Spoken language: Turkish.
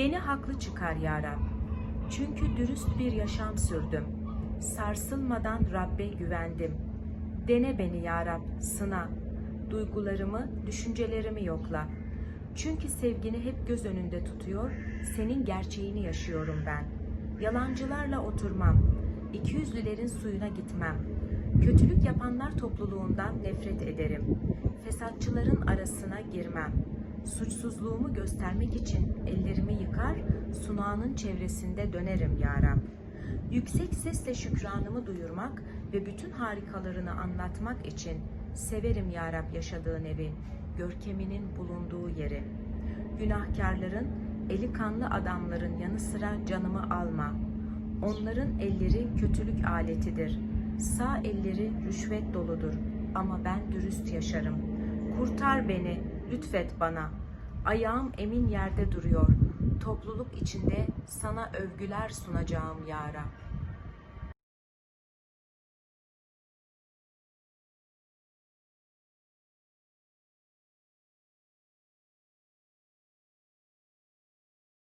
Beni haklı çıkar ya Rab. Çünkü dürüst bir yaşam sürdüm. Sarsılmadan Rabbe güvendim. Dene beni ya Rab, sına. Duygularımı, düşüncelerimi yokla. Çünkü sevgini hep göz önünde tutuyor, senin gerçeğini yaşıyorum ben. Yalancılarla oturmam, ikiyüzlülerin suyuna gitmem. Kötülük yapanlar topluluğundan nefret ederim. Fesatçıların arasına girmem. Suçsuzluğumu göstermek için ellerimi yıkar, sunağının çevresinde dönerim ya Rab. Yüksek sesle şükranımı duyurmak ve bütün harikalarını anlatmak için severim ya Rab yaşadığın evi, görkeminin bulunduğu yeri. Günahkarların, eli kanlı adamların yanı sıra canımı alma. Onların elleri kötülük aletidir. Sağ elleri rüşvet doludur ama ben dürüst yaşarım. Kurtar beni, lütfet bana. Ayağım emin yerde duruyor. Topluluk içinde sana övgüler sunacağım ya Rab.